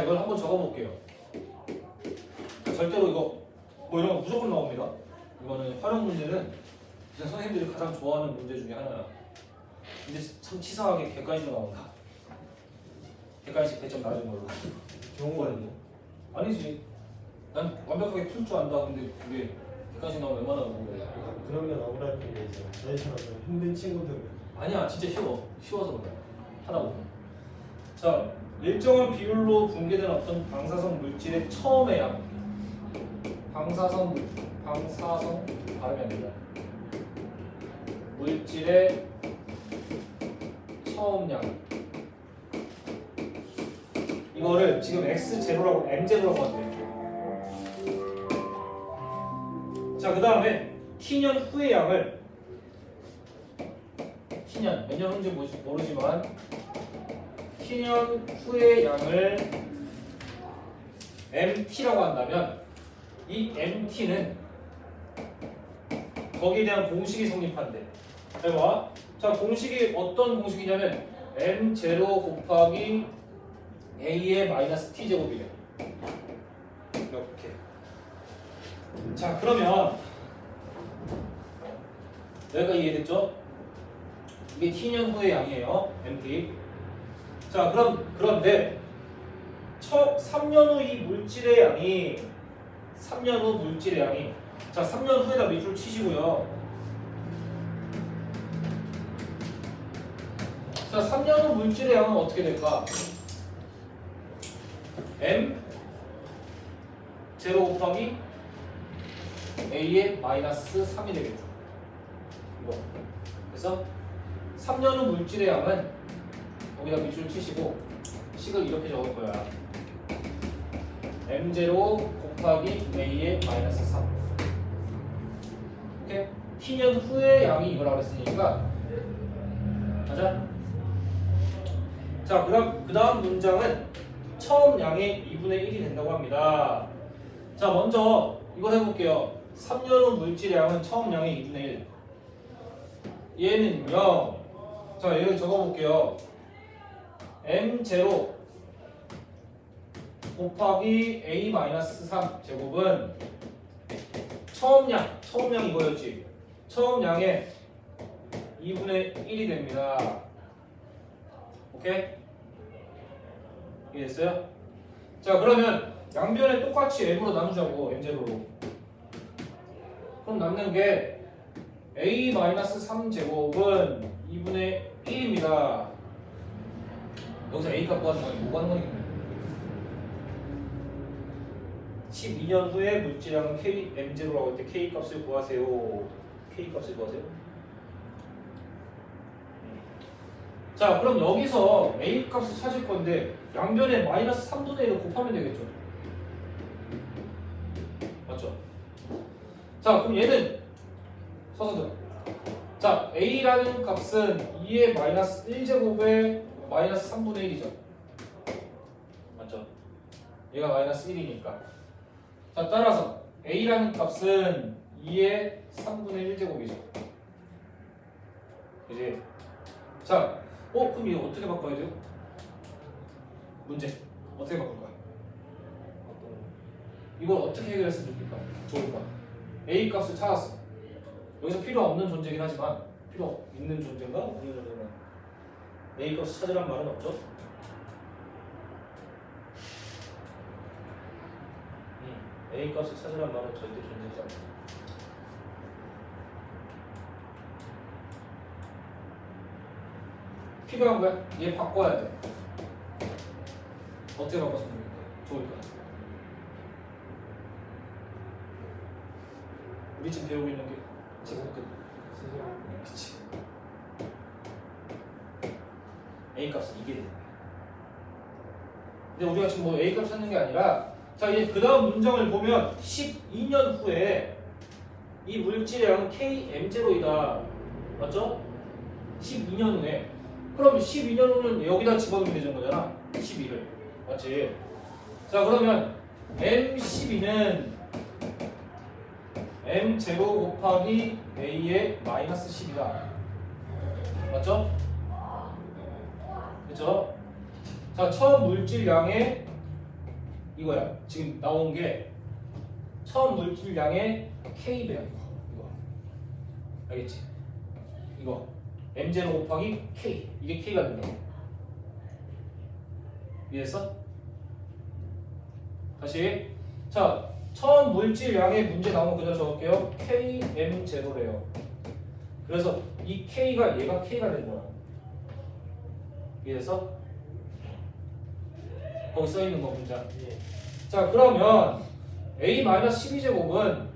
자 이걸 한번 적어볼게요. 절대로 이거 뭐 이런 거 무조건 나옵니다. 이거는 활용 문제는 그냥 선생님들이 가장 좋아하는 문제 중에 하나야. 근데 참 치사하게 객관식으로 나온다. 객관식 배점 낮은 걸로. 좋은 거 아니에요? 아니지. 난 완벽하게 풀 줄 안다. 근데 그게 객관식 나오면 얼마나 어려워. 그러면 억울할 게 있어요. 저희처럼 좀 힘든 친구들은 아니야 진짜 쉬워 쉬워서 그래 하다 보면 자 일정한 비율로 붕괴된 어떤 방사성 물질의 처음의 양 방사성 물 방사성 발음이 안 된다 물질의 처음 양 이거를 지금 x0라고 m0라고 한대 자그 다음에 t년 후의 양을 t년 몇 년 후인지 모르- 모르지만 t년 후의 양을 mt라고 한다면 이 mt는 거기에 대한 공식이 성립한대. 잘 봐. 자 공식이 어떤 공식이냐면 m0 곱하기 a의 마이너스 t 제곱이래. 이렇게. 자 그러면 여기까지 이해됐죠? 이게 t년 후의 양이에요. MT. 자, 그럼 그런데 첫 3년 후 이 물질의 양이 3년 후 물질의 양이 자, 3년 후에다 밑줄 치시고요. 자, 3년 후 물질의 양은 어떻게 될까? M 제로 곱하기 A의 마이너스 3이 되겠죠. 이거. 그래서 3년 후 물질의 양은 여기다 밑줄 치시고 식을 이렇게 적을 거야. m0 곱하기 a의 마이너스 3. 오케이? t년 후의 양이 이거라고 했으니까 가자. 자, 그럼 그 다음 문장은 처음 양의 2분의 1이 된다고 합니다. 자, 먼저 이걸 해볼게요. 3년 후 물질의 양은 처음 양의 2분의 1. 얘는요. 자, 얘를 적어볼게요. M0 곱하기 a-3 제곱은 처음 양, 처음 양 이거였지. 처음 양의 2분의 1이 됩니다. 오케이? 이해됐어요? 자, 그러면 양변에 똑같이 m으로 나누자고, m0로. 그럼 남는 게 a-3 제곱은 2분의 1입니다. 여기서 a 값 구하는 건 뭐가 하는 거니까? 12년 후에 물질량은 k m0라고 할 때 k 값을 구하세요. k 값을 구하세요. 자, 그럼 여기서 a 값을 찾을 건데 양변에 마이너스 3분의 1을 곱하면 되겠죠. 맞죠? 자, 그럼 얘는 서서 들어. 자, a라는 값은 2의 마이너스 1제곱의 마이너스 3분의 1이죠. 맞죠? 얘가 마이너스 1이니까. 자, 따라서 a라는 값은 2의 3분의 1제곱이죠. 그지? 자, 어, 그럼 이거 어떻게 바꿔야 돼요? 문제. 어떻게 바꿀 거야? 이걸 어떻게 해결했으면 좋을까? 좋을까? a 값을 찾았어. 여기서 필요 없는 존재긴 하지만 필요 있는 존재인가? 없는 존재인가? A 값을 찾으란 말은 없죠? 음, A 값을 찾으란 말은 절대 존재하지 않습니다. 필요한 거야? 얘 바꿔야 돼. 어떻게 바꿨으면 좋을까? 우리 지금 배우고 있는 게 제곱 끝. 그치. A 값은 이게 거야. 근데 우리가 지금 뭐 A 값 찾는 게 아니라 자 이제 그 다음 문장을 보면 12년 후에 이 물질의 양은 KM0이다. 맞죠? 12년 후에 그럼 12년 후는 여기다 집어넣으면 되는 거잖아. 12를. 맞지? 자 그러면 M12는 m 제곱 곱하기 a의 마이너스 10이다. 맞죠? 그죠? 자, 처음 물질량의 이거야. 지금 나온 게 처음 물질량의 K배야 이거. 이거. 알겠지? 이거 M0 곱하기 K 이게 K가 된다고. 이해했어? 다시 자 처음 물질량의 문제 나온 거 그대로 적을게요. KM0래요. 그래서 이 K가 얘가 K가 된 거야. 이해했어? 거기 써 있는 거 문장. 예. 자 그러면 a-12 제곱은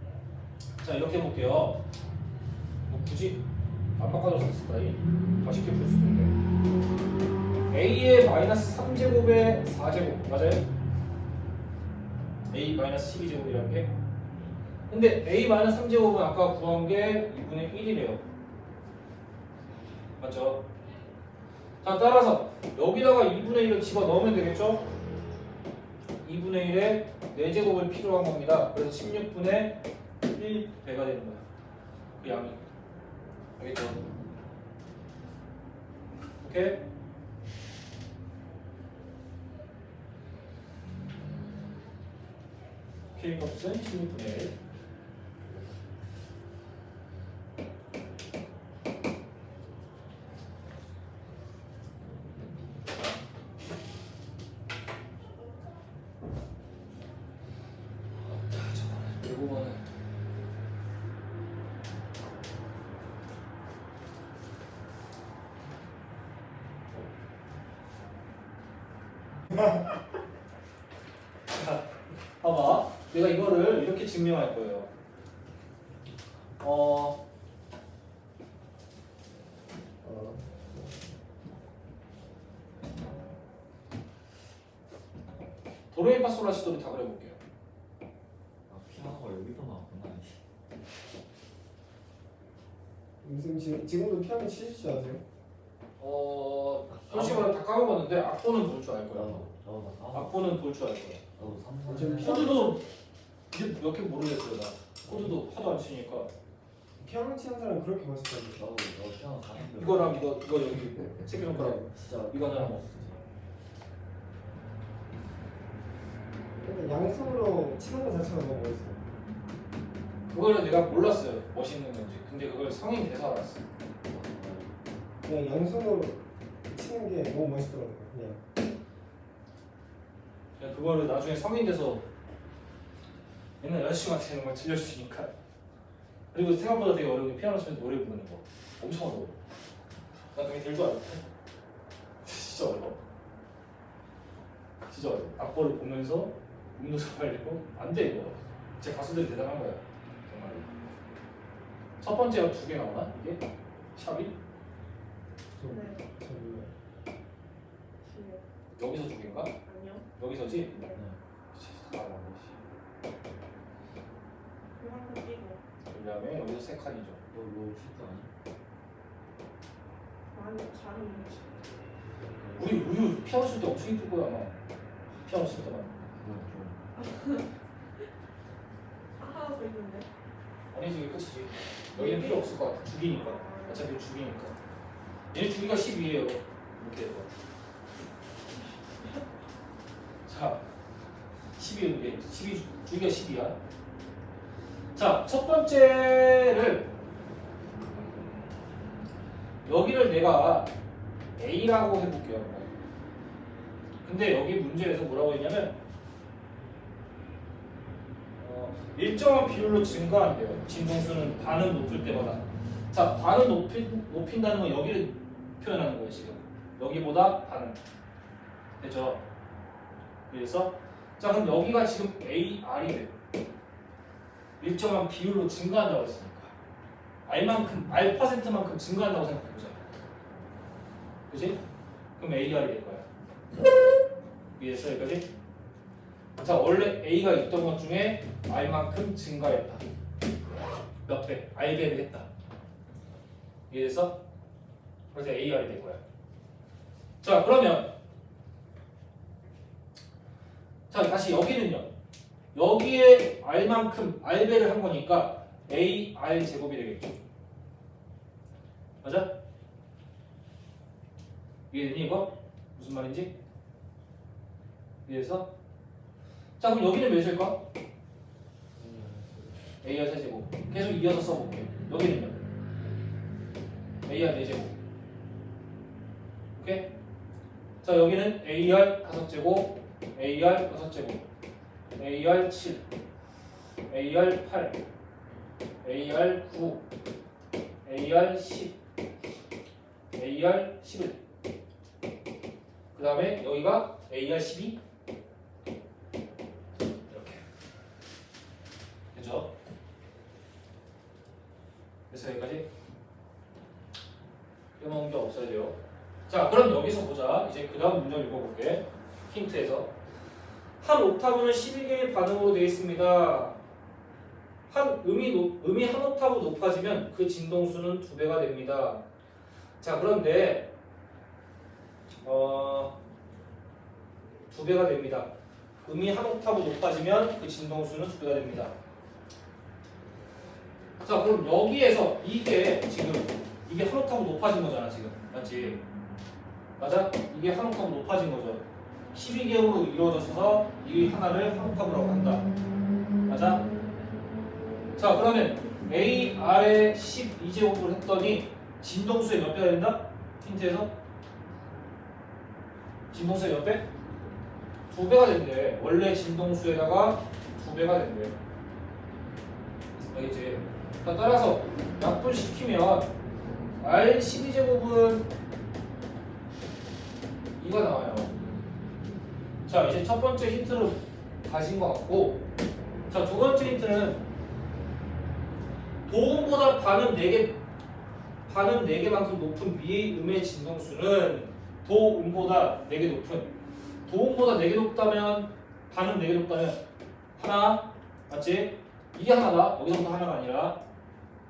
자 이렇게 해볼게요 뭐 굳이 안 바꿔줘서 됐을까 이 맛있게 풀 수 있는데 a의 마이너스 3 제곱의 4 제곱 맞아요? a 마이너스 12 제곱이라는 게 근데 a 마이너스 3 제곱은 아까 구한 게 2분의 1이래요 맞죠? 자 따라서 여기다가 2분의 1을 집어넣으면 되겠죠? 2분의 1에 4제곱을 필요로 한 겁니다. 그래서 16분의 1배가 되는 거야. 그 양이. 알겠죠? 오케이? K 값은 16분의 1. 대부분은 자, 봐봐. 내가 이거를 이렇게 증명할 거예요. 어, 어. 도레미파솔라시도를 다 그려볼게요. 아, 피아노가 여기도 나왔구나. 무슨 지금 지금도 피아노 치실 줄 아세요? 어, 솔직히 말해 다 까먹었는데 악보는 볼 줄 알 거야. 나도 나도 나 까먹. 악보는 볼줄알 거야. 나도 삼좀 년. 피아노- 코드도 몇 개 모르겠어요 나. 코드도 하도 안 치니까. 피아노 치는 사람 그렇게 멋있다는데. 나도 나도 피아노 가는데. 이거랑 이거 이거 여기 새끼 손가락. 진짜 이거는 뭐. 근데 양손으로 치는 거 자체가 너무 멋있어. 그거를 내가 몰랐어요 멋있는 건지. 근데 그걸 성인 돼서 알았어. 그냥 양손으로 치는 게 너무 멋있더라고요. 그냥. 그냥 그거를 나중에 성인 돼서 옛날 여자친구한테 이런 걸 들려주시니까. 그리고 생각보다 되게 어려운 게 피아노 치면서 노래 부르는 거. 엄청 어려워. 나 그게 될줄 알았대. 진짜 어려워. 진짜 어려워. 악보를 보면서 음도 잡아야되고 안 돼 이거. 제 가수들이 대단한 거야. 정말. 첫 번째가 두 개 나오나 이게 샵이 좀 네. 주요. 여기서 두 개인가? 여기서지? 네. 씨, 다 알았네, 씨. 그만큼 끼고. 그 다음에 여기서 세 칸이죠. 너너 실수 아니? 많이 잘은 모르지. 우리 우리 피아노 칠때 엄청 이쁠 거야 아마. 피아노 칠 때만. 그건 좀. 하나 더 있는데. 아니지 이게 끝이지. 여기는 필요 없을 것 같아. 주기니까. 어차피 주기니까. 얘 주기가 12예요. 이렇게 해서. 자, 12는 게 12, 주기가 10이야. 자, 첫 번째를 여기를 내가 A라고 해볼게요. 근데 여기 문제에서 뭐라고 했냐면 어, 일정한 비율로 증가한대요. 진동수는 반은 높을 때마다. 자, 반은 높인, 높인다는 건 여기를 표현하는 거예요, 지금. 여기보다 반은. 됐죠? 그래서 자, 그럼 여기가 지금 AR이 돼요. 일정한 비율로 증가한다고 했으니까. R만큼, R 퍼센트만큼 증가한다고 생각해보자. 그지? 그럼 AR이 될 거야. 이해했어, 여기까지? 자 원래 A가 있던 것 중에 R만큼 증가했다. 몇 배? R배를 했다. 이해됐어? 그래서 AR이 된 거야. 자 그러면 자 다시 여기는요. 여기에 R만큼 R배를 한 거니까 AR 제곱이 되겠죠. 맞아? 이해되니 이거? 무슨 말인지? 이해해서? 자 그럼 여기는 몇일까? AR 세제곱 계속 이어서 써볼게 여기는요 AR 4제곱 오케이? 자 여기는 AR 5제곱 AR 6제곱 AR 7 AR 8 AR 9 AR 10 AR 11 그 다음에 여기가 AR 12 이렇게. 그죠? 그래서 여기까지. 빼먹은 게 없어야 돼요. 자 그럼 여기서 보자. 이제 그 다음 문장 읽어볼게. 힌트에서 한 옥타브는 12개의 반응으로 되어 있습니다. 한 음이, 높, 음이 한 옥타브 높아지면 그 진동수는 두 배가 됩니다. 자 그런데 어, 두 배가 됩니다. 음이 한 옥타브 높아지면 그 진동수는 두 배가 됩니다. 자 그럼 여기에서 이게 지금 이게 한 옥타브 높아진 거잖아 지금. 맞지? 맞아? 이게 한 옥타브 높아진 거죠 12개월로 이루어져서 이 하나를 한 옥타브라고 한다 맞아? 자 그러면 A, R에 12제곱을 했더니 진동수의 몇 배가 된다? 힌트에서 진동수의 몇 배? 두 배가 된대 원래 진동수에다가 두 배가 된대 알겠지? 자, 따라서 약분시키면 R 12제곱은 이가 나와요. 자, 이제 첫 번째 힌트를 가진 것 같고, 자, 두 번째 힌트는 도움보다 반음 4개, 반음 4개만큼 높은 위의 음의 진동수는 도음보다 4개 높은, 도움보다 4개 높다면, 반음 4개 높다면, 하나, 맞지? 이게 하나다. 여기서부터 하나가 아니라.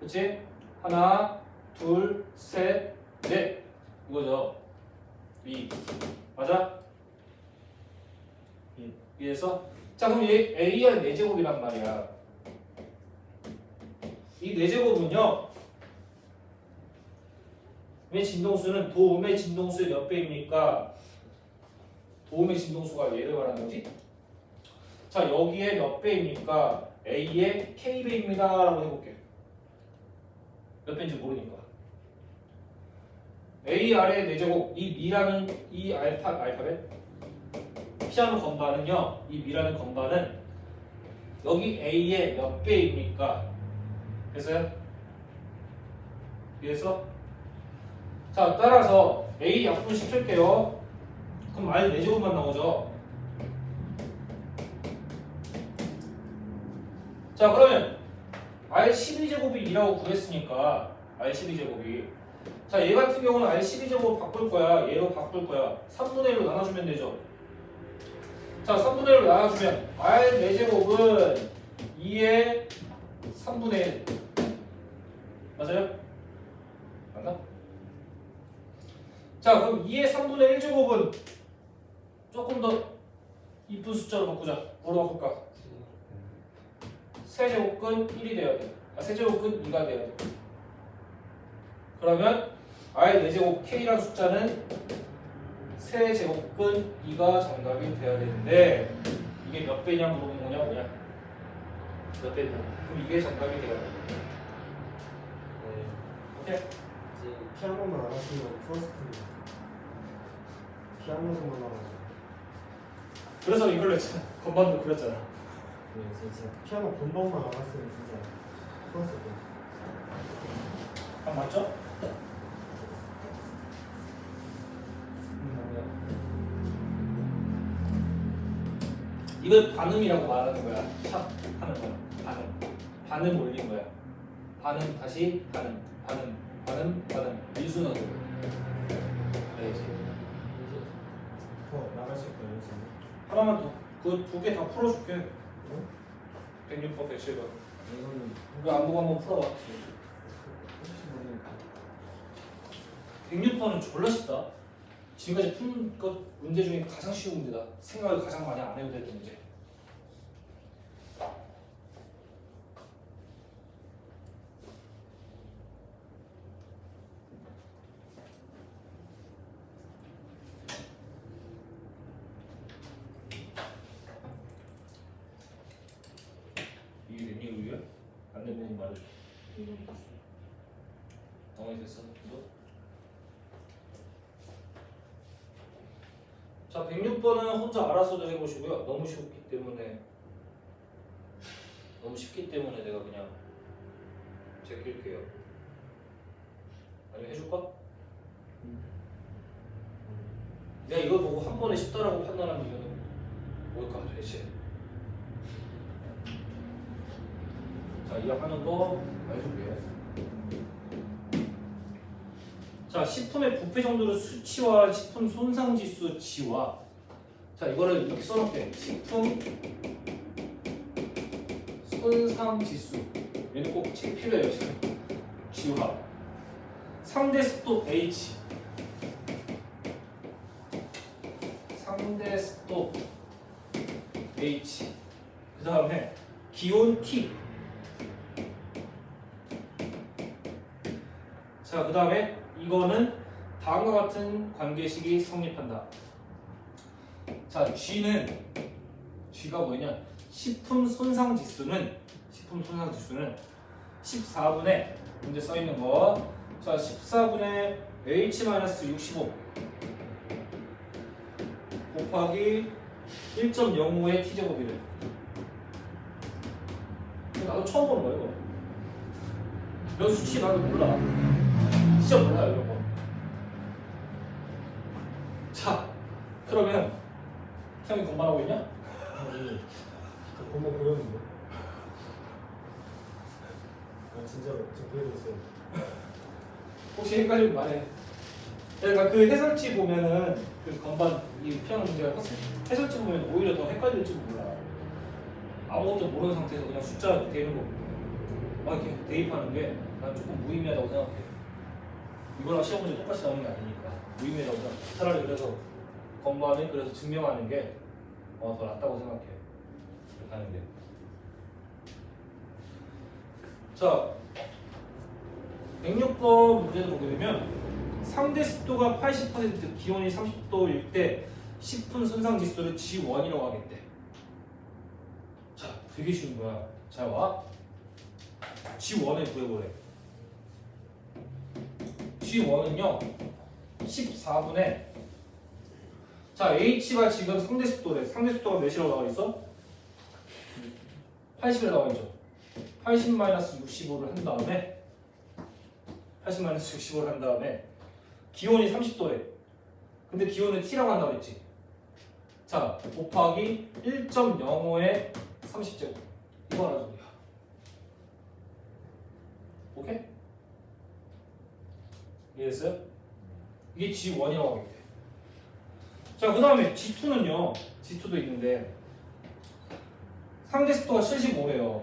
그치? 하나, 둘, 셋, 넷. 이거죠. 위. 맞아? 위. 위에서. 자, 그럼 얘 AR 4제곱이란 말이야. 이 4제곱은요. 음의 진동수는 도음의 진동수의 몇 배입니까? 도음의 진동수가 얘를 말하는 거지? 자, 여기에 몇 배입니까? A의 K배입니다. 라고 해볼게. 몇 배인지 모르니까. A 아래 4제곱, 이 미라는 이 알파, 알파벳, 피아노 건반은요, 이 미라는 건반은 여기 A의 몇 배입니까? 됐어요? 그래서 자, 따라서 A 약분 시킬게요. 그럼 R 4제곱만 나오죠. 자 그러면 R 12제곱이 2라고 구했으니까 R 12제곱이 자 얘 같은 경우는 R 12제곱 바꿀 거야 얘로 바꿀 거야 3분의 1로 나눠주면 되죠 자 3분의 1로 나눠주면 R 4제곱은 2의 3분의 1 맞아요? 맞나? 자 그럼 2의 3분의 1제곱은 조금 더 이쁜 숫자로 바꾸자 뭐로 바꿀까? 세제곱근 1이 돼야 돼. 아, 세제곱근 2가 돼야 돼. 그러면 i 4제곱 k라는 숫자는 세 제곱근 2가 정답이 돼야 되는데 이게 몇 배냐 물어보는 거냐 뭐냐? 몇 배냐? 그럼 이게 정답이 돼야 돼. 네. 오케이? 이제 피아노만 알았으면 풀었을 텐데. 피아노만 알아서. 그래서 이걸로 했잖아. 건반도 그렸잖아. 네, 진짜 피아노 본방만 알았으면 진짜 텐데. 아 맞죠? 이걸 반음이라고 말하는 거야. 샵 하는 거야. 반음. 반음 올린 거야. 반음 다시 반음. 반음. 반음. 반음. 일순환으로. 알겠지? 더 나가실 거예요, 지금? 하나만 더. 그두 개 다 풀어줄게. 106번, 107번. 이거는 이거 안 보고 한번 풀어봐. 혹시 모르니까. 106번은 졸라 쉽다. 지금까지 푼 것 문제 중에 가장 쉬운 문제다. 생각을 가장 많이 안 해도 될 문제. 6번은 혼자 알아서도 해보시고요. 너무 쉽기 때문에 너무 쉽기 때문에 내가 그냥 제낄게요. 아니 해줄까? 내가 이걸 보고 한 번에 쉽다라고 판단한 이유는 뭘까 도대체? 자, 이해하는 거 알려줄게요. 자, 식품의 부패 정도를 수치화한 식품 손상지수 지와 자 이거를 이렇게 써놓게. 식품 손상 지수. 얘는 꼭책 필요해요 지금. 지화 상대 습도 H. 상대 습도 H. 그 다음에 기온 T. 자그 다음에 이거는 다음과 같은 관계식이 성립한다 자 G는 G가 뭐냐 식품 손상 지수는 식품 손상 지수는 14분의 문제 써 있는 거. 자, 14분의 h-65 곱하기 1.05의 t제곱이래. 나도 처음 보는 거야, 이거. 이런 수치 나도 몰라. 진짜 몰라요, 이런 거. 자, 그러면 형이 공부하고 있냐? 아니 저 공부 보였는데 아 진짜로 저 보이고 있어요 혹시 헷갈리면 말해. 그러니까 그 해설지 보면은 그 건반 이 피아노 문제가 해설- 해설지 보면 오히려 더 헷갈릴지도 몰라. 아무것도 모르는 상태에서 그냥 숫자 대는 거, 막 이렇게 대입하는 게 난 조금 무의미하다고 생각해. 이거랑 시험 문제 똑같이 나오는 게 아니니까 무의미하다고 생각해. 차라리 그래서 건반을 그래서 증명하는 게 어, 더 낫다고 생각해. 이렇게 하는 게. 자, 106번 문제를 보게 되면 상대 습도가 80% 기온이 30도일 때 식품 손상 지수를 G1이라고 하겠대. 자, 되게 쉬운 거야. 자, 와. G1을 구해보래. G1은요, 14분의 자, H가 지금 상대 습도래. 상대 습도가 몇이라고 나와 있어? 80이 나와 있죠. 80-65를 한 다음에 80-65를 한 다음에 기온이 30도래. 근데 기온을 T라고 한다고 했지. 자, 곱하기 1.05의 30제곱. 이거 소리야. 오케이? 이해했어요? 이게 G1이라고 하겠대. 자, 그 다음에 G2는요. G2도 있는데 상대 습도가 75래요.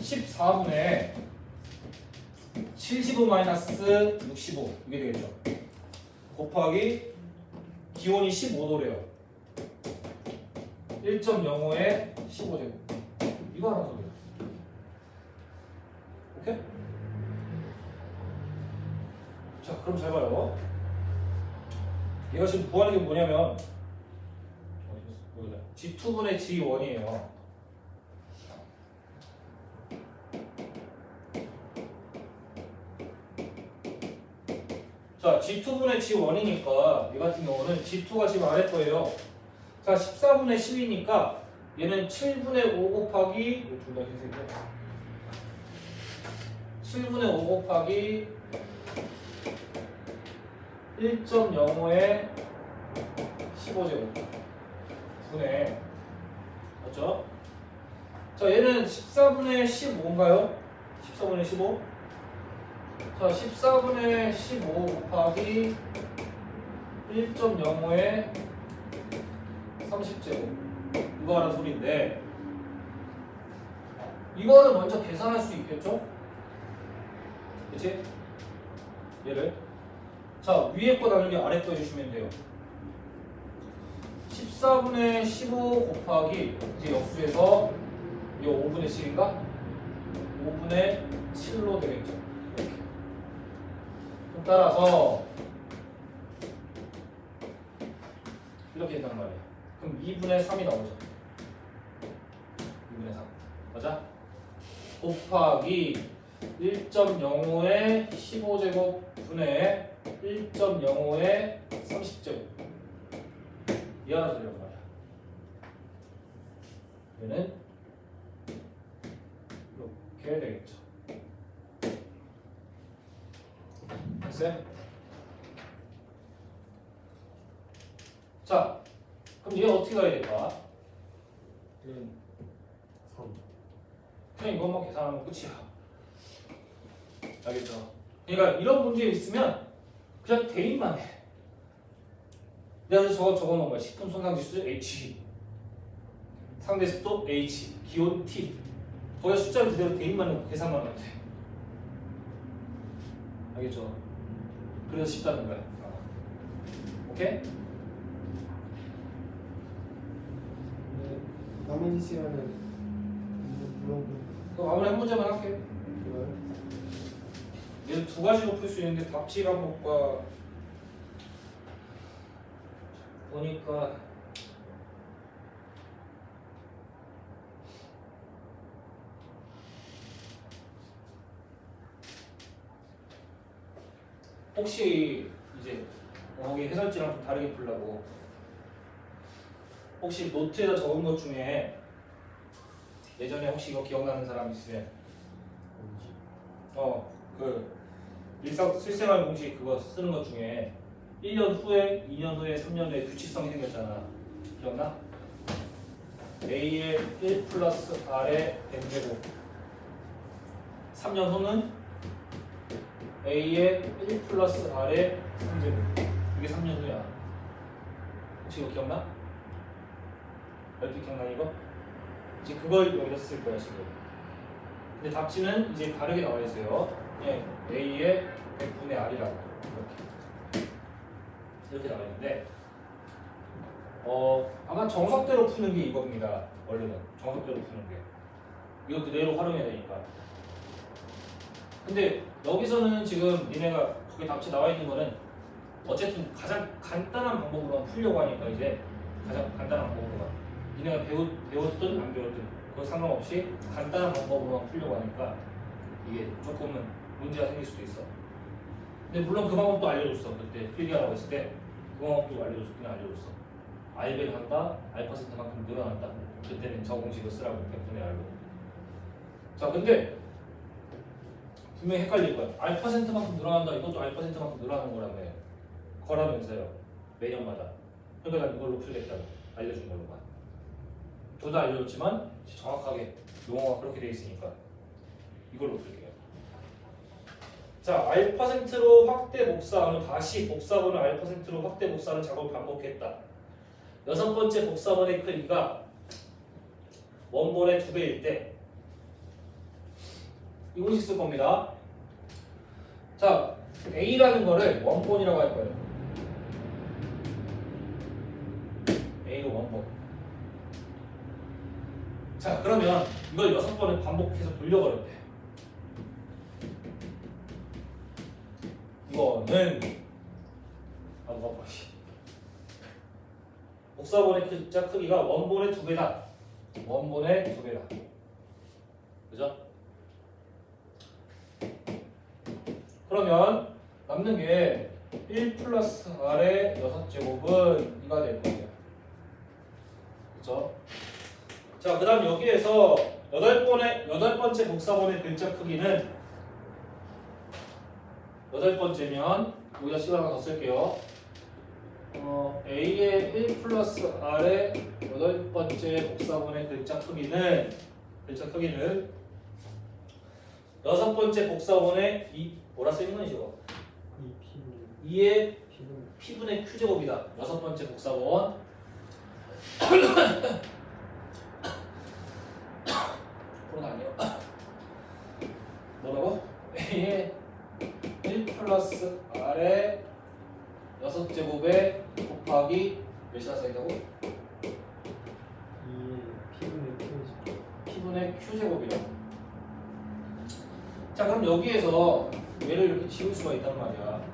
14분의 75 마이너스 65 이게 되겠죠. 곱하기 기온이 15도래요. 1.05에 15제곱. 이거 하나 소리야. 오케이? 자, 그럼 잘 봐요. 얘가 지금 구하는 게 뭐냐면 어디 있어? 여기다. G2분의 G1이에요. 자, G2분의 G1이니까 얘 같은 경우는 G2가 지금 아래 거예요. 자, 14분의 10이니까 얘는 7분의 5 곱하기 둘다 흰색이야. 7분의 5 곱하기 1.05의 15제곱 분의 맞죠? 자 얘는 14분의 15인가요? 14분의 15? 자 14분의 15 곱하기 1.05의 30제곱 이거 하는 소리인데 이거는 먼저 계산할 수 있겠죠? 그치? 얘를 자 위에 거 나누기 아래 거 해주시면 돼요. 14분의 15 곱하기 이제 역수해서 이거 5분의 7인가? 5분의 7로 되겠죠. 이렇게. 따라서 이렇게 된단 말이야 그럼 2분의 3이 나오죠. 2분의 3 맞아? 곱하기 1.05의 15제곱 분의 1.05의 30제곱 이 하나 되려고 말이야 얘는 이렇게 되겠죠 됐어요? 자 그럼 얘 어떻게 가야 될까? 3 그냥 이것만 계산하면 끝이야. 알겠죠? 그러니까 이런 문제 있으면 그냥 대입만 해. 내가 그래서 저거 적어 놓은 거야. 식품 손상지수 H, 상대 습도 H, 기온 T. 거기다 숫자를 그대로 대입만 하고 계산만 하면 돼. 알겠죠? 그래서 쉽다는 거야. 어. 오케이? 근데 나머지 시간은 물론 그럼 아무리 한 문제만 할게. 그걸 얘는 두 가지로 풀 수 있는데 답지 방법과 보니까 혹시 이제 거기 해설지랑 좀 다르게 풀라고. 혹시 노트에다 적은 것 중에 예전에 혹시 이거 기억나는 사람 있으면? 어, 그 일상 실생활 공식 그거 쓰는 것 중에 1년 후에, 2년 후에, 3년 후에 규칙성이 생겼잖아. 기억나? A의 1 플러스 R의 n제곱 3년 후는 A의 1 플러스 R의 3제곱 이게 3년 후야. 혹시 이거 기억나? 어떻게 기억나 이거? 이제 그걸 여기다 쓸 거야 지금. 근데 답지는 이제 다르게 나와 있어요. 예, A의 100분의 R이라고 이렇게 이렇게 나와 있는데 어 아마 정석대로 푸는 게 이겁니다. 원래는 정석대로 푸는 게 이거 그대로 활용해야 되니까. 근데 여기서는 지금 니네가 그게 답지 나와 있는 거는 어쨌든 가장 간단한 방법으로만 풀려고 하니까 이제 가장 간단한 방법으로만 니네가 배우, 배웠든 안 배웠든 그거 상관없이 간단한 방법으로만 풀려고 하니까 이게 조금은 문제가 생길 수도 있어. 근데 물론 그 방법도 알려줬어. 그때 필기하라고 했을 때 그 방법도 알려줬어. 그냥 알려줬어. 알배를 한다, 알퍼센트만큼 늘어난다. 그때는 저 공식을 쓰라고 100분의 알로. 자, 근데 분명히 헷갈릴 거야. 알퍼센트만큼 늘어난다. 이것도 알퍼센트만큼 늘어나는 거라며. 거라면서요. 매년마다. 그러니까 난 이걸로 풀겠다고 알려준 걸로만. 저도 알려줬지만 정확하게 용어가 그렇게 돼 있으니까 이걸로 풀게요. 자, 알퍼센트로 확대 복사하는 다시 복사본을 알퍼센트로 확대 복사하는 작업을 반복했다. 여섯 번째 복사본의 크기가 원본의 두 배일 때 이것이 쓸 겁니다. 자, A라는 거를 원본이라고 할 거예요. A로 원본. 자, 그러면 이걸 여섯 번을 반복해서 돌려버렸대. 거는 아 뭐가 뭐지? 복사본의 글자 크기가 원본의 두 배다. 원본의 두 배다. 그죠? 그러면 남는 게 1 플러스 R의 6제곱은 이가 될 거예요. 그죠? 자, 그 다음 여기에서 여덟 번의, 여덟 번째 복사본의 글자 크기는 여덟 번째면 여기다 시간 하나 더 쓸게요. 어, A의 1 플러스 R의 여덟 번째 복사본의 글자 크기는 글자 크기는 여섯 번째 복사본의 이 뭐라 쓰는 거지 이거? 이 피는 2의 피는 P분의 Q제곱이다. 여섯 번째 복사본. 코로나 아니요. 뭐라고? A의 1 플러스 R의 여섯 제곱에 곱하기 몇이나 쌓인다고? 이 피는 피는 P분의 Q제곱이라고. 자 그럼 여기에서 얘를 이렇게 지울 수가 있단 말이야.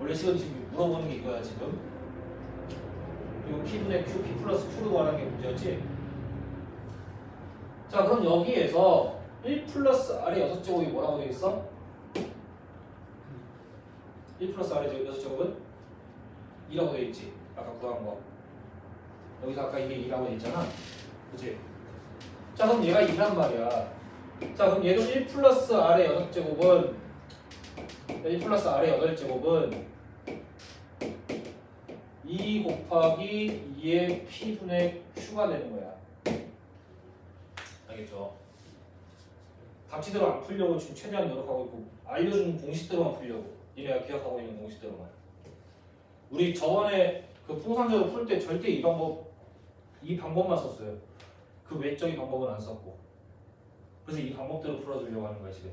원래 시간 지금 물어보는 게 이거야 지금. 이거 P분의 Q, P 플러스 Q로 구하는 게 문제였지? 자자 그럼 여기에서 1 플러스 R의 6제곱이 뭐라고 되어 있어? 1 플러스 R의 6제곱은 2라고 되어 있지. 아까 구한 거 여기서 아까 이게 2라고 되어 있잖아. 그치? 자 그럼 얘가 2란 말이야. 자 그럼 얘도 1 플러스 R의 6제곱은 1 플러스 R의 8제곱은 2 곱하기 2의 P분의 Q가 되는 거야. 알겠죠? 답지대로 안 풀려고 지금 최대한 노력하고 있고 알려준 공식대로만 풀려고. 니네가 기억하고 있는 공식대로만 우리 저번에 그 풍산적으로 풀 때 절대 이 방법 이 방법만 썼어요. 그 외적인 방법은 안 썼고. 그래서 이 방법대로 풀어주려고 하는 거야 지금.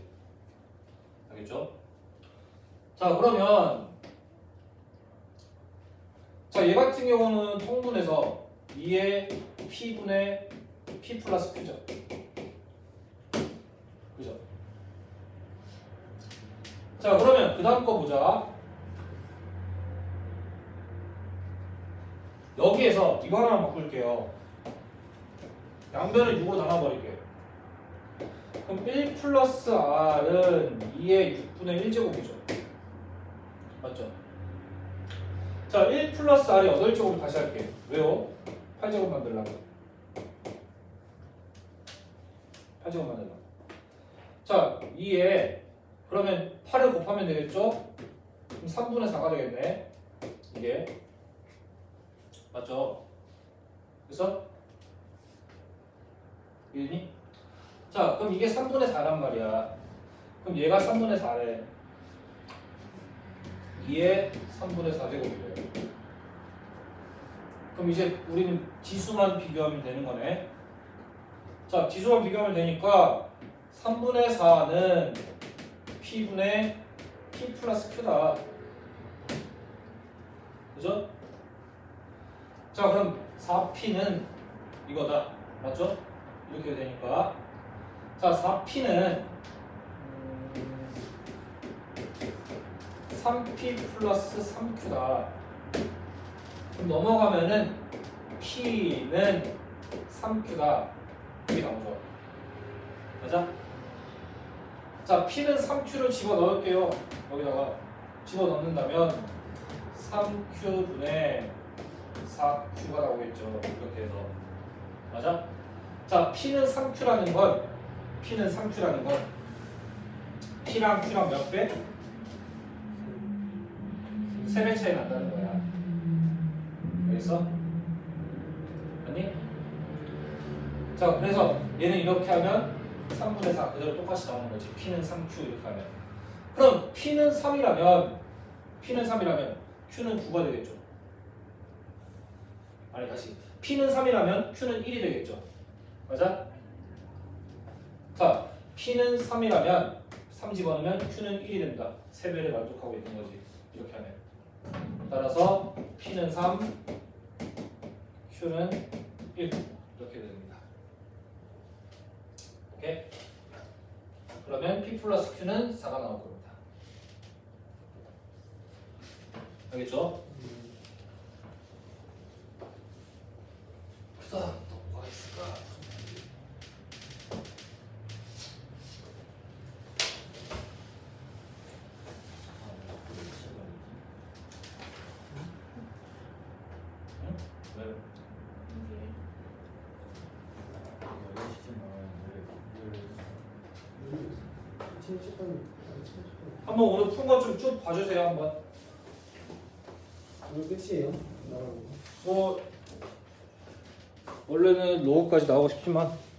알겠죠? 자 그러면 자얘 같은 경우는 통분해서 2의 P분의 P 플러스 Q죠. 그죠? 자 그러면 그 다음 거 보자 여기에서 이거 하나만 바꿀게요. 양변을 6으로 나눠버릴게요. 그럼 1 플러스 R은 2의 6분의 1제곱이죠. 맞죠? 자 1 플러스 R의 8제곱을 다시 할게요. 왜요? 8제곱 만들려고. 8제곱 만들려고. 자 2에 그러면 8을 곱하면 되겠죠? 그럼 3분의 4가 되겠네. 이게 맞죠? 그래서 이해니? 자 그럼 이게 3분의 4란 말이야 그럼 얘가 3분의 4래 2에 3분의 4제곱이래요 그럼 이제 우리는 지수만 비교하면 되는 거네 자 지수만 비교하면 되니까 3분의 4는 P분의 P 플러스 Q다 그죠? 자 그럼 4P는 이거다. 맞죠? 이렇게 되니까. 자 4P는 3P 플러스 3Q다. 그럼 넘어가면은 P는 3Q다. 이게 나오죠. 맞아? 자 P는 3Q를 집어넣을게요. 여기다가 집어넣는다면 3Q분의 4Q가 나오겠죠 이렇게 해서 맞아? 자 P는 3Q라는 건 P는 3Q라는 건 P랑 Q랑 몇 배? 3배 차이 난다는 거야 알겠어? 아니? 자 그래서 얘는 이렇게 하면 3분의 4 그대로 똑같이 나오는 거지 P는 3Q 이렇게 하면 그럼 P는 3이라면 P는 3이라면 Q는 9가 되겠죠 아니 다시. P는 3이라면 Q는 1이 되겠죠. 맞아? 자 P는 3이라면 3 집어넣으면 Q는 1이 된다. 3배를 만족하고 있는 거지. 이렇게 하면. 따라서 P는 3 Q는 1 이렇게 됩니다. 오케이? 그러면 P 플러스 Q는 4가 나올 겁니다. 알겠죠? 그 다음 또 뭐가 있을까? 응? 왜? 친축한 한번 오늘 푼 거 좀 쭉 봐주세요 한번 오늘 끝이에요. 나가는